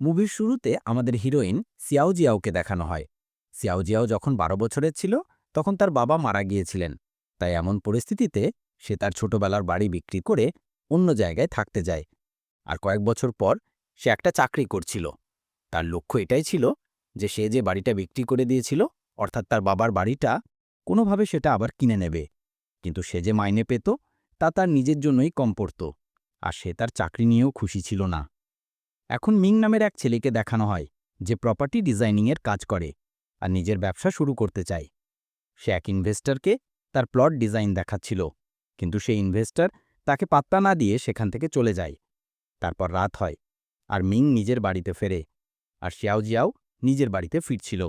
মুভির শুরুতে আমাদের হিরোইন সিয়াও জিয়াওকে দেখানো হয়। সিয়াও জিয়াও যখন বারো বছরের ছিল, তখন তার বাবা মারা গিয়েছিলেন। তাই এমন পরিস্থিতিতে সে তার ছোটবেলার বাড়ি বিক্রি করে অন্য জায়গায় থাকতে যায়। আর কয়েক বছর পর সে একটা চাকরি করছিল। তার লক্ষ্য এটাই ছিল যে সে যে বাড়িটা বিক্রি করে দিয়েছিল, অর্থাৎ তার বাবার বাড়িটা, কোনোভাবে সেটা আবার কিনে নেবে। কিন্তু সে যে মাইনে পেত, তা তার নিজের জন্যই কম পড়ত। আর সে তার চাকরি নিয়েও খুশি ছিল না। এখন মিং নামের এক ছেলেকে দেখানো হয়, যে প্রপার্টি ডিজাইনিংয়ের কাজ করে আর নিজের ব্যবসা শুরু করতে চায়। সে এক ইনভেস্টরকে তার প্লট ডিজাইন দেখাচ্ছিল, কিন্তু সেই ইনভেস্টর তাকে পাত্তা না দিয়ে সেখান থেকে চলে যায়। তারপর রাত হয় আর মিং নিজের বাড়িতে ফেরে আর শিয়াওজিয়াও নিজের বাড়িতে ফিরছিল।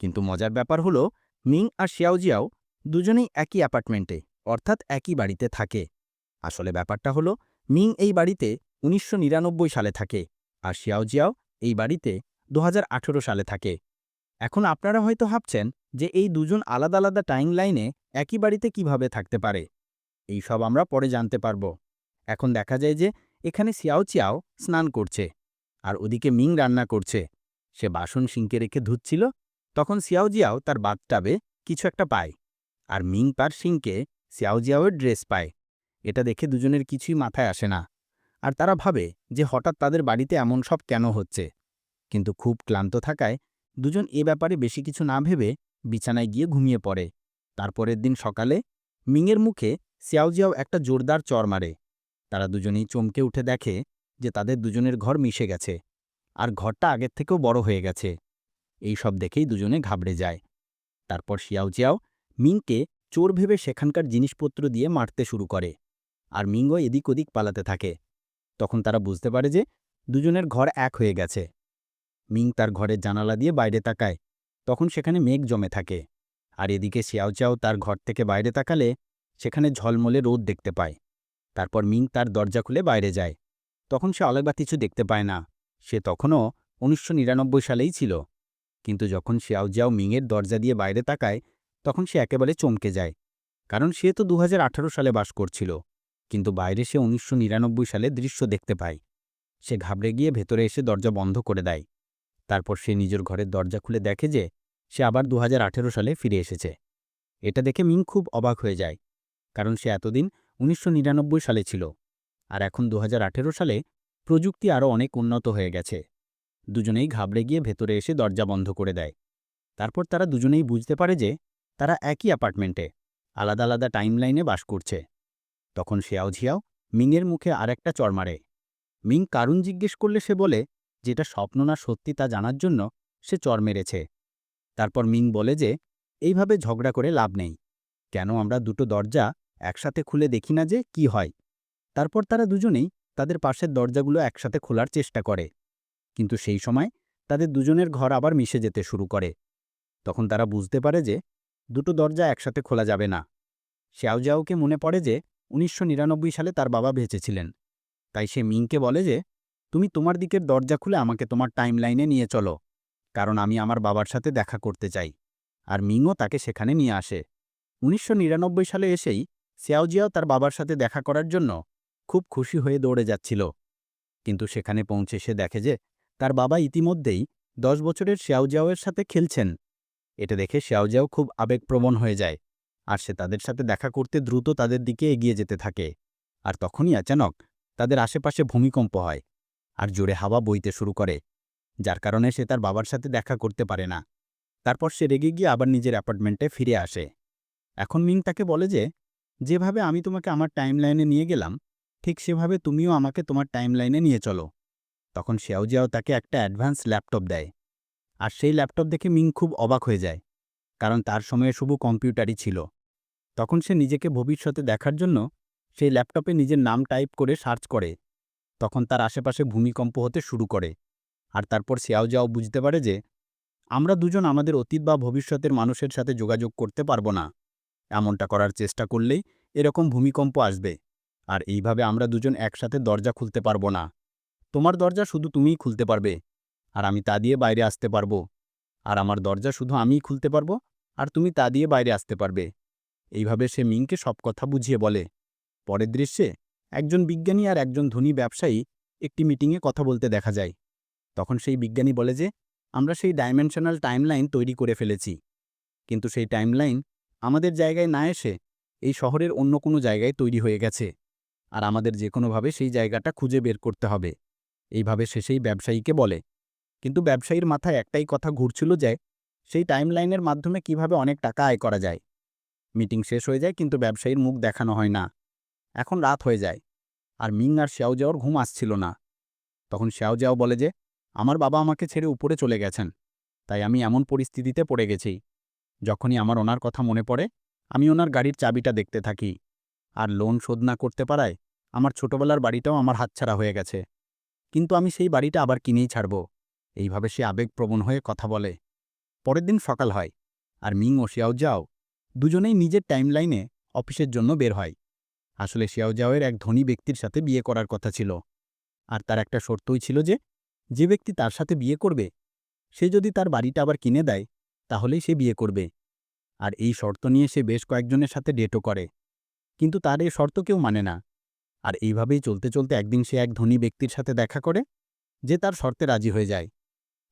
কিন্তু মজার ব্যাপার হলো, মিং আর শিয়াওজিয়াও দুজনেই একই অ্যাপার্টমেন্টে অর্থাৎ একই বাড়িতে থাকে। আসলে ব্যাপারটা হলো, মিং এই বাড়িতে উনিশশো সালে থাকে। আর শিয়াওজিয়াও এই বাড়িতে দু হাজার আঠেরো সালে থাকে। এখন আপনারা হয়তো ভাবছেন যে এই দুজন আলাদা আলাদা টাইম লাইনে একই বাড়িতে কীভাবে থাকতে পারে? এই সব আমরা পরে জানতে পারব। এখন দেখা যায় যে এখানে সিয়াও চিয়াও স্নান করছে আর ওদিকে মিং রান্না করছে। সে বাসন সিঙ্কে রেখে ধুচ্ছিল, তখন সিয়াও জিয়াও তার বাথটাবে কিছু একটা পায় আর মিং পার সিঙ্কে সিয়াও জিয়াওয়ের ড্রেস পায়। এটা দেখে দুজনের কিছুই মাথায় আসে না। আর তারা ভাবে যে হঠাৎ তাদের বাড়িতে এমন সব কেন হচ্ছে। কিন্তু খুব ক্লান্ত থাকায় দুজন এ ব্যাপারে বেশি কিছু না ভেবে বিছানায় গিয়ে ঘুমিয়ে পড়ে। তারপরের দিন সকালে মিংয়ের মুখে সিয়াওজিয়াও একটা জোরদার চর মারে। তারা দুজনেই চমকে উঠে দেখে যে তাদের দুজনের ঘর মিশে গেছে আর ঘরটা আগের থেকেও বড় হয়ে গেছে। এই সব দেখেই দুজনে ঘাবড়ে যায়। তারপর শিয়াওজিয়াও মিংকে চোর ভেবে সেখানকার জিনিসপত্র দিয়ে মারতে শুরু করে। আর মিংও এদিক ওদিক পালাতে থাকে। তখন তারা বুঝতে পারে যে দুজনের ঘর এক হয়ে গেছে। মিং তার ঘরের জানালা দিয়ে বাইরে তাকায়। তখন সেখানে মেঘ জমে থাকে। আর এদিকে শিয়াওচাও তার ঘর থেকে বাইরে তাকালে সেখানে ঝলমলে রোদ দেখতে পায়। তারপর মিং তার দরজা খুলে বাইরে যায়। তখন সে আলাদা কিছু দেখতে পায় না। সে তখনও উনিশশো সালেই ছিল। কিন্তু যখন শিয়াওজিয়াও মিংয়ের দরজা দিয়ে বাইরে তাকায়, তখন সে একেবারে চমকে যায়। কারণ সে তো দু হাজার আঠারো সালে বাস করছিল। কিন্তু বাইরে সে উনিশশো নিরানব্বই সালে দৃশ্য দেখতে পায়। সে ঘাবড়ে গিয়ে ভেতরে এসে দরজা বন্ধ করে দেয়। তারপর সে নিজের ঘরের দরজা খুলে দেখে যে সে আবার দু হাজার আঠেরো সালে ফিরে এসেছে। এটা দেখে মিং খুব অবাক হয়ে যায়, কারণ সে এতদিন উনিশশো নিরানব্বই সালে ছিল আর এখন দু হাজার আঠেরো সালে প্রযুক্তি আরও অনেক উন্নত হয়ে গেছে। দুজনেই ঘাবড়ে গিয়ে ভেতরে এসে দরজা বন্ধ করে দেয়। তারপর তারা দুজনেই বুঝতে পারে যে তারা একই অ্যাপার্টমেন্টে আলাদা আলাদা টাইমলাইনে বাস করছে। তখন শেয়াও ঝিয়াও মিংয়ের মুখে আর একটা চর মারে। মিং কারণ জিজ্ঞেস করলে সে বলে, যেটা স্বপ্ন না সত্যি তা জানার জন্য সে চর মেরেছে। তারপর মিং বলে যে, এইভাবে ঝগড়া করে লাভ নেই। কেন আমরা দুটো দরজা একসাথে খুলে দেখি না যে কি হয়? তারপর তারা দুজনেই তাদের পাশের দরজাগুলো একসাথে খোলার চেষ্টা করে। কিন্তু সেই সময় তাদের দুজনের ঘর আবার মিশে যেতে শুরু করে। তখন তারা বুঝতে পারে যে, দুটো দরজা একসাথে খোলা যাবে না। শ্যাওজাওকে মনে পড়ে যে উনিশশো নিরানব্বই সালে তার বাবা বেঁচেছিলেন। তাই সে মিংকে বলে যে, তুমি তোমার দিকের দরজা খুলে আমাকে তোমার টাইমলাইনে নিয়ে চলো, কারণ আমি আমার বাবার সাথে দেখা করতে চাই। আর মিংও তাকে সেখানে নিয়ে আসে। উনিশশো নিরানব্বই সালে এসেই সিয়াওজিয়াও তার বাবার সাথে দেখা করার জন্য খুব খুশি হয়ে দৌড়ে যাচ্ছিল। কিন্তু সেখানে পৌঁছে সে দেখে যে, তার বাবা ইতিমধ্যেই দশ বছরের শেয়াওজিয়াওয়ের সাথে খেলছেন। এটা দেখে শেয়াওজিয়াও খুব আবেগপ্রবণ হয়ে যায়। আর সে তাদের সাথে দেখা করতে দ্রুত তাদের দিকে এগিয়ে যেতে থাকে। আর তখনই আচানক তাদের আশেপাশে ভূমিকম্প হয় আর জোরে হাওয়া বইতে শুরু করে, যার কারণে সে তার বাবার সাথে দেখা করতে পারে না। তারপর সে রেগে গিয়ে আবার নিজের অ্যাপার্টমেন্টে ফিরে আসে। এখন মিং তাকে বলে যে, যেভাবে আমি তোমাকে আমার টাইমলাইনে নিয়ে গেলাম, ঠিক সেভাবে তুমিও আমাকে তোমার টাইমলাইনে নিয়ে চলো। তখন শেয়াওজিয়াও তাকে একটা অ্যাডভান্স ল্যাপটপ দেয়। আর সেই ল্যাপটপ দেখে মিং খুব অবাক হয়ে যায়, কারণ তার সময়ে শুধু কম্পিউটারই ছিল। তখন সে নিজেকে ভবিষ্যতে দেখার জন্য সেই ল্যাপটপে নিজের নাম টাইপ করে সার্চ করে। তখন তার আশেপাশে ভূমিকম্প হতে শুরু করে। আর তারপর শেয়াওজাও বুঝতে পারে যে, আমরা দুজন আমাদের অতীত বা ভবিষ্যতের মানুষের সাথে যোগাযোগ করতে পারব না। এমনটা করার চেষ্টা করলেই এরকম ভূমিকম্প আসবে। আর এইভাবে আমরা দুজন একসাথে দরজা খুলতে পারব না। তোমার দরজা শুধু তুমিই খুলতে পারবে। আর আমি তা দিয়ে বাইরে আসতে পারব। আর আমার দরজা শুধু আমিই খুলতে পারব। আর তুমি তা দিয়ে বাইরে আসতে পারবে। এইভাবে সে মিংকে সব কথা বুঝিয়ে বলে। পরের দৃশ্যে একজন বিজ্ঞানী আর একজন ধনী ব্যবসায়ী একটি মিটিংয়ে কথা বলতে দেখা যায়। তখন সেই বিজ্ঞানী বলে যে, আমরা সেই ডাইমেনশনাল টাইমলাইন তৈরি করে ফেলেছি। কিন্তু সেই টাইমলাইন আমাদের জায়গায় না এসে এই শহরের অন্য কোনো জায়গায় তৈরি হয়ে গেছে। আর আমাদের যে কোনোভাবে সেই জায়গাটা খুঁজে বের করতে হবে। এইভাবে সে সেই ব্যবসায়ীকে বলে। কিন্তু ব্যবসায়ীর মাথায় একটাই কথা ঘুরছিল যে, সেই টাইমলাইনের মাধ্যমে কীভাবে অনেক টাকা আয় করা যায়। মিটিং শেষ হয়ে যায় কিন্তু ব্যবসায়ীর মুখ দেখানো হয় না। এখন রাত হয়ে যায় আর মিং আর শ্যাওজাওর ঘুম আসছিল না। তখন শ্যাওজাও বলে যে, আমার বাবা আমাকে ছেড়ে উপরে চলে গেছেন, তাই আমি এমন পরিস্থিতিতে পড়ে গেছি। যখনই আমার ওনার কথা মনে পড়ে, আমি ওনার গাড়ির চাবিটা দেখতে থাকি। আর লোন শোধ না করতে পারায় আমার ছোটবেলার বাড়িটাও আমার হাতছাড়া হয়ে গেছে। কিন্তু আমি সেই বাড়িটা আবার কিনেই ছাড়ব। এইভাবে সে আবেগপ্রবণ হয়ে কথা বলে। পরের দিন সকাল হয় আর মিং ও শিয়াওজাও দুজনেই নিজের টাইমলাইনে অফিসের জন্য বের হয়। আসলে শিয়াওজাওয়ের এক ধনী ব্যক্তির সাথে বিয়ে করার কথা ছিল। আর তার একটা শর্তই ছিল যে যে ব্যক্তি তার সাথে বিয়ে করবে, সে যদি তার বাড়িটা আবার কিনে দেয়, তাহলেই সে বিয়ে করবে। আর এই শর্ত নিয়ে সে বেশ কয়েকজনের সাথে ডেটও করে। কিন্তু তার এই শর্ত কেউ মানে না। আর এইভাবেই চলতে চলতে একদিন সে এক ধনী ব্যক্তির সাথে দেখা করে, যে তার শর্তে রাজি হয়ে যায়।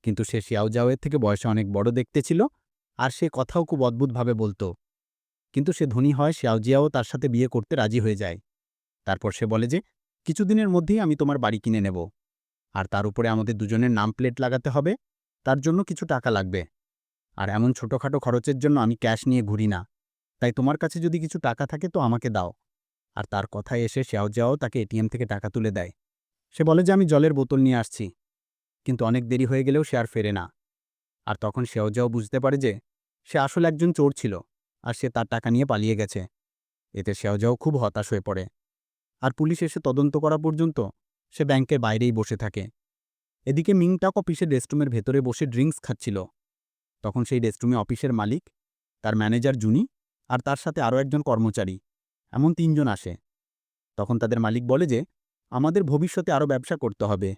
কিন্তু সে শিয়াওজাওয়ের থেকে বয়সে অনেক বড় দেখতে ছিল, আর সে কথাও খুব অদ্ভুতভাবে বলতো। কিন্তু সে ধনী হয় শিয়াওজিয়াও তার সাথে বিয়ে করতে রাজি হয়ে যায়। তারপর সে বলে যে, কিছুদিনের মধ্যেই আমি তোমার বাড়ি কিনে নেব। আর তার উপরে আমাদের দুজনের নাম প্লেট লাগাতে হবে। তার জন্য কিছু টাকা লাগবে। আর এমন ছোটোখাটো খরচের জন্য আমি ক্যাশ নিয়ে ঘুরি না। তাই তোমার কাছে যদি কিছু টাকা থাকে তো আমাকে দাও। আর তার কথায় এসে শ্যাওজাও তাকে এটিএম থেকে টাকা তুলে দেয়। সে বলে যে, আমি জলের বোতল নিয়ে আসছি। কিন্তু অনেক দেরি হয়ে গেলেও সে আর ফেরে না। আর তখন শ্যাওজাও বুঝতে পারে যে, সে আসলে একজন চোর ছিল। আর সে তার টাকা নিয়ে পালিয়ে গেছে। এতে শ্যাওজাও খুব হতাশ হয়ে পড়ে। আর পুলিশ এসে তদন্ত করা পর্যন্ত সে ব্যাংকের বাইরেই বসে থাকে। এদিকে মিংটাক অফিসের রেস্টরুমের ভেতরে বসে ড্রিঙ্কস খাচ্ছিল। তখন সেই রেস্টরুমে অফিসের মালিক, তার ম্যানেজার জুনি আর তার সাথে আরও একজন কর্মচারী, এমন তিনজন আসে। তখন তাদের মালিক বলে যে, আমাদের ভবিষ্যতে আরও ব্যবসা করতে হবে।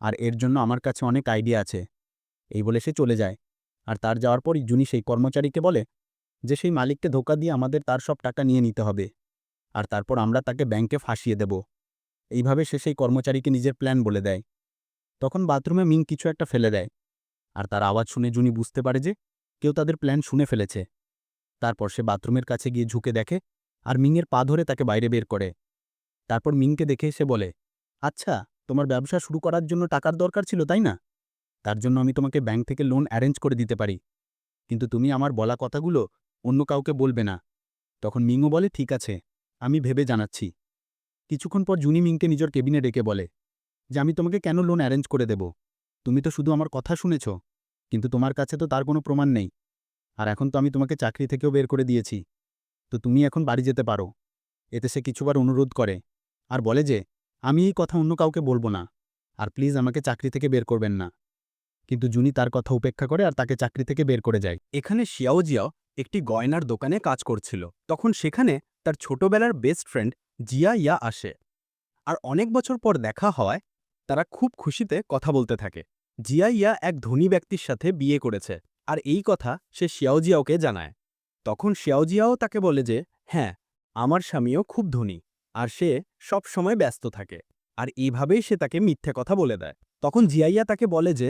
আর এর জন্য আমার কাছে অনেক আইডিয়া আছে। এই বলে সে চলে যায়। আর তার যাওয়ার পরই জুনি সেই কর্মচারীকে বলে যে সেই মালিককে ধোকা দিয়ে আমাদের তার সব টাকা নিয়ে নিতে হবে। আর তারপর আমরা তাকে ব্যাংকে ফাঁসিয়ে দেব। এইভাবে সে সেই কর্মচারীকে নিজের প্ল্যান বলে দেয়। তখন বাথরুমে মিং কিছু একটা ফেলে দেয়। আর তার আওয়াজ শুনে জুনি বুঝতে পারে যে কেউ তাদের প্ল্যান শুনে ফেলেছে। তারপর সে বাথরুমের কাছে গিয়ে ঝুঁকে দেখে আর মিংয়ের পা ধরে তাকে বাইরে বের করে। তারপর মিংকে দেখে সে বলে আচ্ছা তোমার ব্যবসা শুরু করার জন্য টাকার দরকার ছিল, তাই না? তার জন্য আমি তোমাকে ব্যাংক থেকে লোন অ্যারেঞ্জ করে দিতে পারি। কিন্তু তুমি আমার বলা কথাগুলো অন্য কাউকে বলবে না। তখন মিংও বলে, ঠিক আছে, আমি ভেবে জানাচ্ছি। কিছুক্ষণ পর জুনি মিংকে নিজের কেবিনে ডেকে বলে, যে আমি তোমাকে কেন লোন অ্যারেঞ্জ করে দেব? তুমি তো শুধু আমার কথা শুনেছ, কিন্তু তোমার কাছে তো তার কোনো প্রমাণ নেই। আর এখন তো আমি তোমাকে চাকরি থেকেও বের করে দিয়েছি। তো তুমি এখন বাড়ি যেতে পারো। এতে সে কিছুবার অনুরোধ করে আর বলে যে, আমি এই কথা অন্য কাউকে বলব না। আর প্লিজ আমাকে চাকরি থেকে বের করবেন না। কিন্তু জুনি তার কথা উপেক্ষা করে আর তাকে চাকরি থেকে বের করে যায় এখানে শিয়াও জিয়াও একটি গয়নার দোকানে কাজ করছিল। তখন সেখানে তার ছোটবেলার বেস্ট ফ্রেন্ড জিয়া ইয়া আসে। আর অনেক বছর পর দেখা হওয়ায় তারা খুব খুশিতে কথা বলতে থাকে। জিয়া ইয়া এক ধনী ব্যক্তির সাথে বিয়ে করেছে, আর এই কথা সে শিয়াওজিয়াওকে জানায়। তখন শিয়াওজিয়াও তাকে বলে যে হ্যাঁ আমার স্বামীও খুব ধনী, আর সে সব সময় ব্যস্ত থাকে, আর এইভাবেই সে তাকে মিথ্যে কথা বলে দেয়। তখন জিয়াইয়া তাকে বলে যে,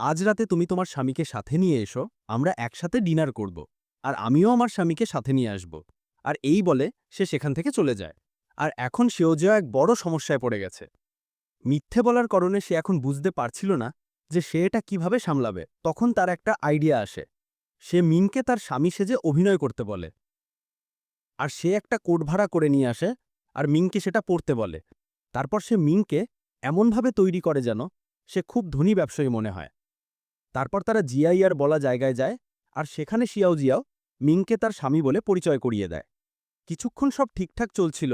আজ রাতে তুমি তোমার স্বামীকে সাথে নিয়ে এসো, আমরা একসাথে ডিনার করব। আর আমিও আমার স্বামীকে সাথে নিয়ে আসব। আর এই বলে সে সেখান থেকে চলে যায়। আর এখন সেও যে এক বড় সমস্যায় পড়ে গেছে। মিথ্যে বলার কারণে সে এখন বুঝতে পারছিল না যে সে এটা কীভাবে সামলাবে। তখন তার একটা আইডিয়া আসে। সে মিনকে তার স্বামী সেজে অভিনয় করতে বলে। আর সে একটা কোট ভাড়া করে নিয়ে আসে আর মিংকে সেটা পড়তে বলে। তারপর সে মিংকে এমনভাবে তৈরি করে যেন সে খুব ধনী ব্যবসায়ী মনে হয়। তারপর তারা জিয়াইয়ার বলা জায়গায় যায় আর সেখানে শিয়াও জিয়াও মিংকে তার স্বামী বলে পরিচয় করিয়ে দেয়। কিছুক্ষণ সব ঠিকঠাক চলছিল,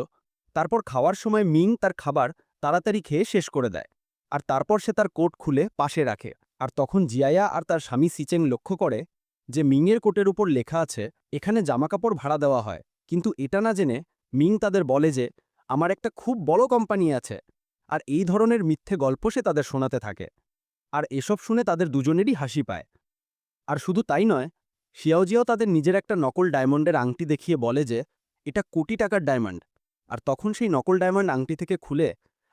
তারপর খাওয়ার সময় মিং তার খাবার তাড়াতাড়ি খেয়ে শেষ করে দেয় আর তারপর সে তার কোট খুলে পাশে রাখে আর তখন জিয়ায়া আর তার স্বামী সিচেং লক্ষ্য করে যে মিংয়ের কোটের উপর লেখা আছে, এখানে জামাকাপড় ভাড়া দেওয়া হয়। কিন্তু এটা না জেনে মিং তাদের বলে যে, আমার একটা খুব বড় কোম্পানি আছে। আর এই ধরনের মিথ্যে গল্প সে তাদের শোনাতে থাকে। আর এসব শুনে তাদের দুজনেরই হাসি পায়। আর শুধু তাই নয় শিয়াওজিয়াও তাদের নিজের একটা নকল ডায়মন্ডের আংটি দেখিয়ে বলে যে, এটা কোটি টাকার ডায়মন্ড। আর তখন সেই নকল ডায়মন্ড আংটি থেকে খুলে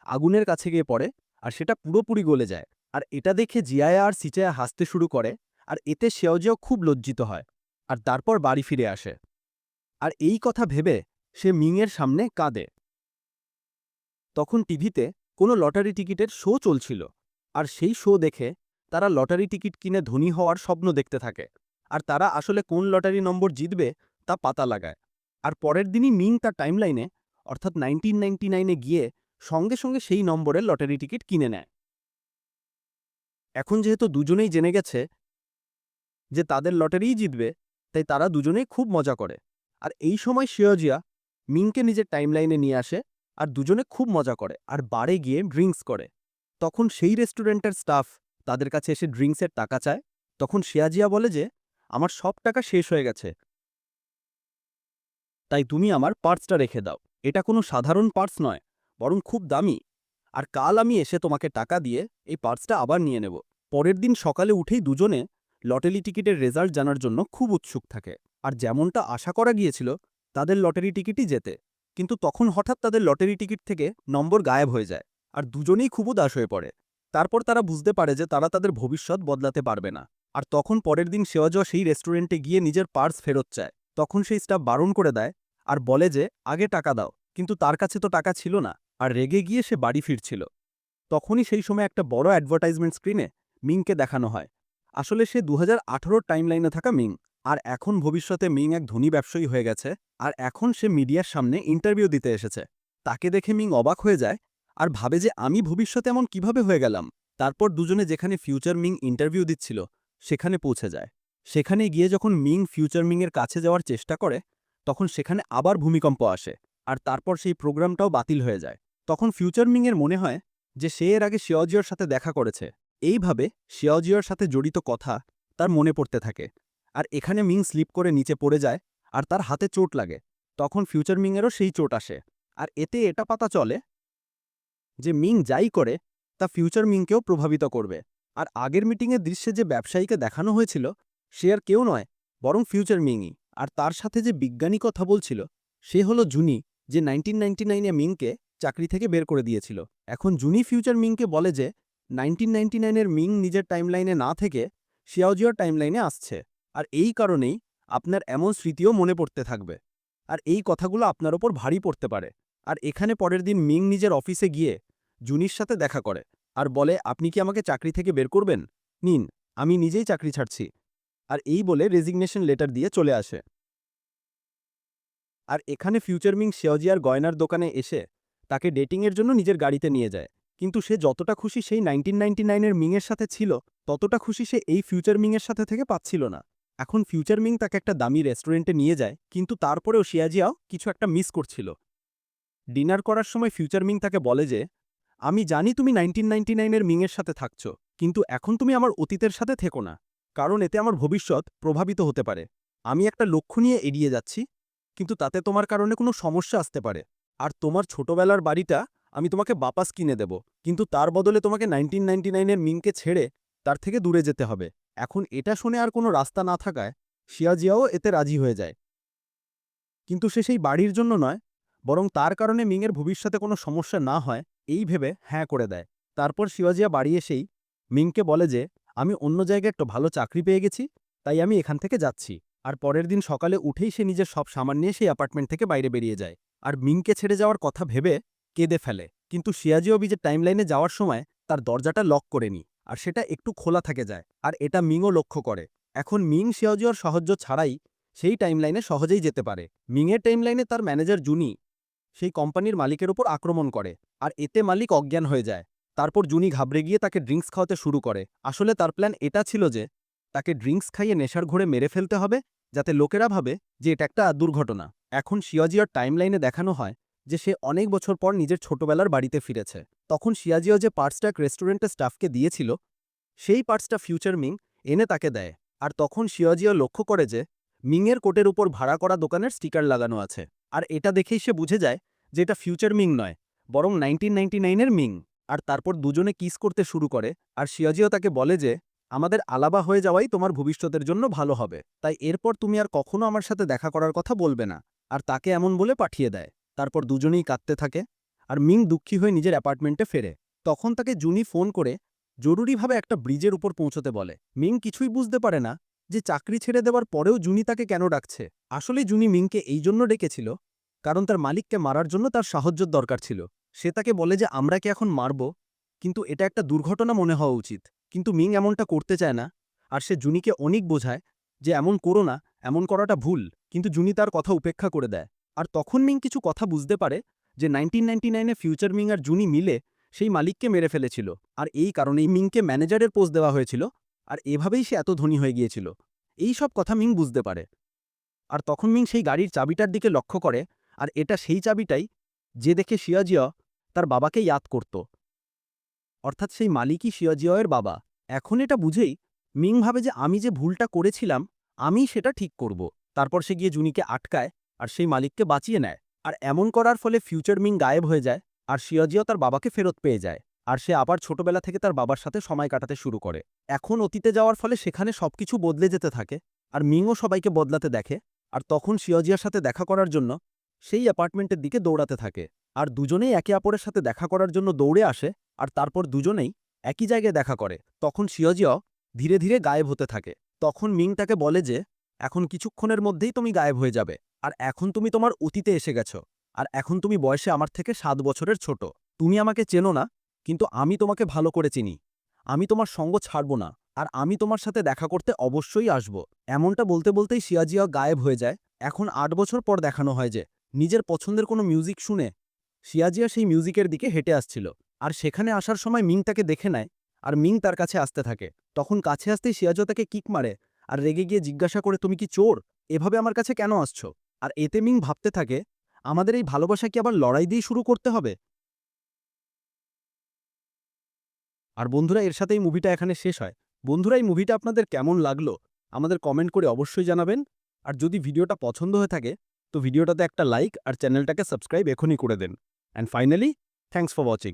আগুনের কাছে গিয়ে পড়ে আর সেটা পুরোপুরি গলে যায়। আর এটা দেখে জিয়ায়া আর সিচায়া হাসতে শুরু করে আর এতে শেওজিয়াও খুব লজ্জিত হয় আর তারপর বাড়ি ফিরে আসে। আর এই কথা ভেবে সে মিংয়ের সামনে কাঁদে। তখন টিভিতে কোনো লটারি টিকিটের শো চলছিল আর সেই শো দেখে তারা লটারি টিকিট কিনে ধনী হওয়ার স্বপ্ন দেখতে থাকে। আর তারা আসলে কোন লটারি নম্বর জিতবে তা পাতা লাগায়। আর পরের দিনই মিং তার টাইমলাইনে, অর্থাৎ নাইনটিন নাইনটি নাইনে গিয়ে সঙ্গে সঙ্গে সেই নম্বরের লটারি টিকিট কিনে নেয়। এখন যেহেতু দুজনেই জেনে গেছে যে তাদের লটারিই জিতবে, তাই তারা দুজনেই খুব মজা করে। আর এই সময় শিওজিয়া মিংকে নিজের টাইমলাইনে নিয়ে আসে আর দুজনে খুব মজা করে আর বারে গিয়ে ড্রিঙ্কস করে। তখন সেই রেস্টুরেন্টের স্টাফ তাদের কাছে এসে ড্রিঙ্কসের টাকা চায়। তখন শিয়াজিয়া বলে যে আমার সব টাকা শেষ হয়ে গেছে। তাই তুমি আমার পার্সটা রেখে দাও। এটা কোনো সাধারণ পার্স নয়, বরং খুব দামি। আর কাল আমি এসে তোমাকে টাকা দিয়ে এই পার্সটা আবার নিয়ে নেব। পরের দিন সকালে উঠেই দুজনে লটারি টিকিটের রেজাল্ট জানার জন্য খুব উৎসুক থাকে। আর যেমনটা আশা করা গিয়েছিল, তাদের লটারি টিকিটই যেতে কিন্তু তখন হঠাৎ তাদের লটারি টিকিট থেকে নম্বর গায়েব হয়ে যায়, আর দুজনেই খুব উদাস হয়ে পড়ে। তারপর তারা বুঝতে পারে যে তারা তাদের ভবিষ্যৎ বদলাতে পারবে না। আর তখন পরের দিন শেওয়াজোয়া সেই রেস্টুরেন্টে গিয়ে নিজের পার্স ফেরত চায়। তখন সেই স্টাফ বারণ করে দেয় আর বলে যে, আগে টাকা দাও, কিন্তু তার কাছে তো টাকা ছিল না। আর রেগে গিয়ে সে বাড়ি ফিরছিল। তখনই সেই সময় একটা বড় অ্যাডভার্টাইজমেন্ট স্ক্রিনে মিংকে দেখানো হয়। আসলে সে দু হাজার টাইমলাইনে থাকা মিং, আর এখন ভবিষ্যতে মিং এক ধনী ব্যবসায়ী হয়ে গেছে, আর এখন সে মিডিয়ার সামনে ইন্টারভিউ দিতে এসেছে। তাকে দেখে মিং অবাক হয়ে যায় আর ভাবে যে, আমি ভবিষ্যতে এমন কীভাবে হয়ে গেলাম? তারপর দুজনে যেখানে ফিউচার মিং ইন্টারভিউ দিচ্ছিল সেখানে পৌঁছে যায়। সেখানে গিয়ে যখন মিং ফিউচার মিংয়ের কাছে যাওয়ার চেষ্টা করে, তখন সেখানে আবার ভূমিকম্প আসে আর তারপর সেই প্রোগ্রামটাও বাতিল হয়ে যায়। তখন ফিউচার মিংয়ের মনে হয় যে সে এর আগে শিয়াজিওর সাথে দেখা করেছে। এইভাবে শিয়াজিওর সাথে জড়িত কথা তার মনে পড়তে থাকে আর এখানে মিং স্লিপ করে নিচে পড়ে যায় আর তার হাতে চোট লাগে। তখন ফিউচার মিংয়েরও সেই চোট আসে আর এতে এটা পাতা চলে যে মিং যাই করে তা ফিউচার মিংকেও প্রভাবিত করবে। আর আগের মিটিংয়ের দৃশ্যে যে ব্যবসায়ীকে দেখানো হয়েছিল, সে আর কেউ নয়, বরং ফিউচার মিংই আর তার সাথে যে বিজ্ঞানী কথা বলছিল, সে হলো জুনি, যে নাইনটিন নাইনটি নাইনে মিংকে চাকরি থেকে বের করে দিয়েছিল। এখন জুনি ফিউচার মিংকে বলে যে, নাইনটিন নাইনটি নাইনের মিং নিজের টাইমলাইনে না থেকে শিয়াওজিওর টাইমলাইনে আসছে। আর এই কারণেই আপনার এমন স্মৃতিও মনে পড়তে থাকবে। আর এই কথাগুলো আপনার ওপর ভারী পড়তে পারে। আর এখানে পরের দিন মিং নিজের অফিসে গিয়ে জুনির সাথে দেখা করে। আর বলে, আপনি কি আমাকে চাকরি থেকে বের করবেন? নিন, আমি নিজেই চাকরি ছাড়ছি। আর এই বলে রেজিগনেশন লেটার দিয়ে চলে আসে। আর এখানে ফিউচার মিং শেওজিয়ার গয়নার দোকানে এসে তাকে ডেটিংয়ের জন্য নিজের গাড়িতে নিয়ে যায়। কিন্তু সে যতটা খুশি সেই নাইনটিন নাইনটি নাইনের মিংয়ের সাথে ছিল, ততটা খুশি সে এই ফিউচার মিংয়ের সাথে থেকে পাচ্ছিল না। এখন ফিউচার মিং তাকে একটা দামি রেস্টুরেন্টে নিয়ে যায়, কিন্তু তারপরেও শিয়াজিয়াও কিছু একটা মিস করছিল। ডিনার করার সময় ফিউচার মিং তাকে বলে যে আমি জানি তুমি নাইনটিন নাইনটি নাইনের মিংয়ের সাথে থাকছ, কিন্তু এখন তুমি আমার অতীতের সাথে থেকো না, কারণ এতে আমার ভবিষ্যৎ প্রভাবিত হতে পারে। আমি একটা লক্ষ্য নিয়ে এড়িয়ে যাচ্ছি, কিন্তু তাতে তোমার কারণে কোনো সমস্যা আসতে পারে। আর তোমার ছোটবেলার বাড়িটা আমি তোমাকে বাপাস কিনে দেব, কিন্তু তার বদলে তোমাকে নাইনটিন নাইনটি নাইনের মিংকে ছেড়ে তার থেকে দূরে যেতে হবে। এখন এটা শুনে আর কোনো রাস্তা না থাকায় শিয়াজিয়াও এতে রাজি হয়ে যায়। কিন্তু সে সেই বাড়ির জন্য নয়, বরং তার কারণে মিংয়ের ভবিষ্যতে কোনো সমস্যা না হয় এই ভেবে হ্যাঁ করে দেয়। তারপর শিবাজিয়া বাড়ি এসেই মিংকে বলে যে, আমি অন্য জায়গায় একটা ভালো চাকরি পেয়ে গেছি, তাই আমি এখান থেকে যাচ্ছি। আর পরের দিন সকালে উঠেই সে নিজের সব সামান নিয়ে সেই অ্যাপার্টমেন্ট থেকে বাইরে বেরিয়ে যায়। আর মিংকে ছেড়ে যাওয়ার কথা ভেবে কেঁদে ফেলে। কিন্তু শিয়াজিও বিজের টাইমলাইনে যাওয়ার সময় তার দরজাটা লক করেনি আর সেটা একটু খোলা থাকে যায়। আর এটা মিংও লক্ষ্য করে। এখন মিং শিয়াজিওর সাহায্য ছাড়াই সেই টাইমলাইনে সহজেই যেতে পারে। মিংয়ের টাইমলাইনে তার ম্যানেজার জুনি সেই কোম্পানির মালিকের ওপর আক্রমণ করে, আর এতে মালিক অজ্ঞান হয়ে যায়। তারপর জুনি ঘাবড়ে গিয়ে তাকে ড্রিঙ্কস খাওয়াতে শুরু করে। আসলে তার প্ল্যান এটা ছিল যে, তাকে ড্রিঙ্কস খাইয়ে নেশার ঘোরে মেরে ফেলতে হবে, যাতে লোকেরা ভাবে যে এটা একটা দুর্ঘটনা। এখন শিয়াজিওর টাইমলাইনে দেখানো হয় যে সে অনেক বছর পর নিজের ছোটবেলার বাড়িতে ফিরেছে। তখন শিয়াজিও যে পার্টসটা এক রেস্টুরেন্টের স্টাফকে দিয়েছিল, সেই পার্টসটা ফিউচার মিং এনে তাকে দেয়। আর তখন শিয়াজিও লক্ষ্য করে যে, মিংয়ের কোটের উপর ভাড়া করা দোকানের স্টিকার লাগানো আছে। আর এটা দেখেই সে বুঝে যায় যে এটা ফিউচার মিং নয়, বরং নাইনটিন নাইনটি নাইনের মিং আর তারপর দুজনে কিস করতে শুরু করে, আর শিয়াজিও তাকে বলে যে, আমাদের আলাবা হয়ে যাওয়াই তোমার ভবিষ্যতের জন্য ভালো হবে। তাই এরপর তুমি আর কখনো আমার সাথে দেখা করার কথা বলবে না। আর তাকে এমন বলে পাঠিয়ে দেয়। তারপর দুজনেই কাঁদতে থাকে, আর মিং দুঃখী হয়ে নিজের অ্যাপার্টমেন্টে ফেরে। তখন তাকে জুনি ফোন করে জরুরিভাবে একটা ব্রিজের উপর পৌঁছতে বলে। মিং কিছুই বুঝতে পারে না যে চাকরি ছেড়ে দেওয়ার পরেও জুনি তাকে কেন ডাকছে? আসলে জুনি মিংকে এই জন্য ডেকেছিল, কারণ তার মালিককে মারার জন্য তার সাহায্যের দরকার ছিল। সে তাকে বলে যে, আমরা কি এখন মারব? কিন্তু এটা একটা দুর্ঘটনা মনে হওয়া উচিত। কিন্তু মিং এমনটা করতে চায় না, আর সে জুনিকে অনেক বোঝায় যে, এমন করো না, এমন করাটা ভুল। কিন্তু জুনি তার কথা উপেক্ষা করে দেয়। আর তখন মিং কিছু কথা বুঝতে পারে যে, নাইনটিন নাইনটি নাইনে ফিউচার মিং আর জুনি মিলে সেই মালিককে মেরে ফেলেছিল। আর এই কারণেই মিংকে ম্যানেজারের পোস্ট দেওয়া হয়েছিল আর এভাবেই সে এত ধনী হয়ে গিয়েছিল। এই সব কথা মিং বুঝতে পারে। আর তখন মিং সেই গাড়ির চাবিটার দিকে লক্ষ্য করে, আর এটা সেই চাবিটাই যে দেখে শিয়াজিয়া তার বাবাকে ইয়াদ করত। অর্থাৎ সেই মালিকই শিয়াজিয়ায়ের বাবা। এখন এটা বুঝেই মিং ভাবে যে আমি যে ভুলটা করেছিলাম আমি সেটা ঠিক করব। তারপর সে গিয়ে জুনিকে আটকায় আর সেই মালিককে বাঁচিয়ে নেয়। আর এমন করার ফলে ফিউচার মিং গায়েব হয়ে যায় আর শিয়াজিও তার বাবাকে ফেরত পেয়ে যায়। আর সে আবার ছোটবেলা থেকে তার বাবার সাথে সময় কাটাতে শুরু করে। এখন অতীতে যাওয়ার ফলে সেখানে সবকিছু বদলে যেতে থাকে আর মিংও সবাইকে বদলাতে দেখে আর তখন শিয়াজিয়ার সাথে দেখা করার জন্য সেই অ্যাপার্টমেন্টের দিকে দৌড়াতে থাকে আর দুজনেই একে অপরের সাথে দেখা করার জন্য দৌড়ে আসে আর তারপর দুজনেই একই জায়গায় দেখা করে। তখন শিয়াজিয়াও ধীরে ধীরে গায়েব হতে থাকে। তখন মিং তাকে বলে যে, এখন কিছুক্ষণের মধ্যেই তুমি গায়েব হয়ে যাবে আর এখন তুমি তোমার অতীতে এসে গেছো। আর এখন তুমি বয়সে আমার থেকে সাত বছরের ছোট। তুমি আমাকে চেনো না কিন্তু আমি তোমাকে ভালো করে চিনি। আমি তোমার সঙ্গ ছাড়ব না, আর আমি তোমার সাথে দেখা করতে অবশ্যই আসব। এমনটা বলতে বলতেই শিয়াজিয়া গায়েব হয়ে যায়। এখন আট বছর পর দেখানো হয় যে, নিজের পছন্দের কোনো মিউজিক শুনে শিয়াজিয়া সেই মিউজিকের দিকে হেঁটে আসছিল। আর সেখানে আসার সময় মিং তাকে দেখে নেয়, আর মিং তার কাছে আসতে থাকে। তখন কাছে আসতেই শিয়াজিয়া তাকে কিক মারে, আর রেগে গিয়ে জিজ্ঞাসা করে, তুমি কি চোর? এভাবে আমার কাছে কেন আসছো? আর এতে মিং ভাবতে থাকে, আমাদের এই ভালোবাসা কি আবার লড়াই দিয়ে শুরু করতে হবে? আর বন্ধুরা, এর সাথেই মুভিটা এখানে শেষ হয়। বন্ধুরা, এই মুভিটা আপনাদের কেমন লাগল? আমাদের কমেন্ট করে অবশ্যই জানাবেন। আর যদি ভিডিওটা পছন্দ হয়ে থাকে, তো ভিডিওটাতে একটা লাইক আর চ্যানেলটাকে সাবস্ক্রাইব এখনই করে দেন। And finally thanks for watching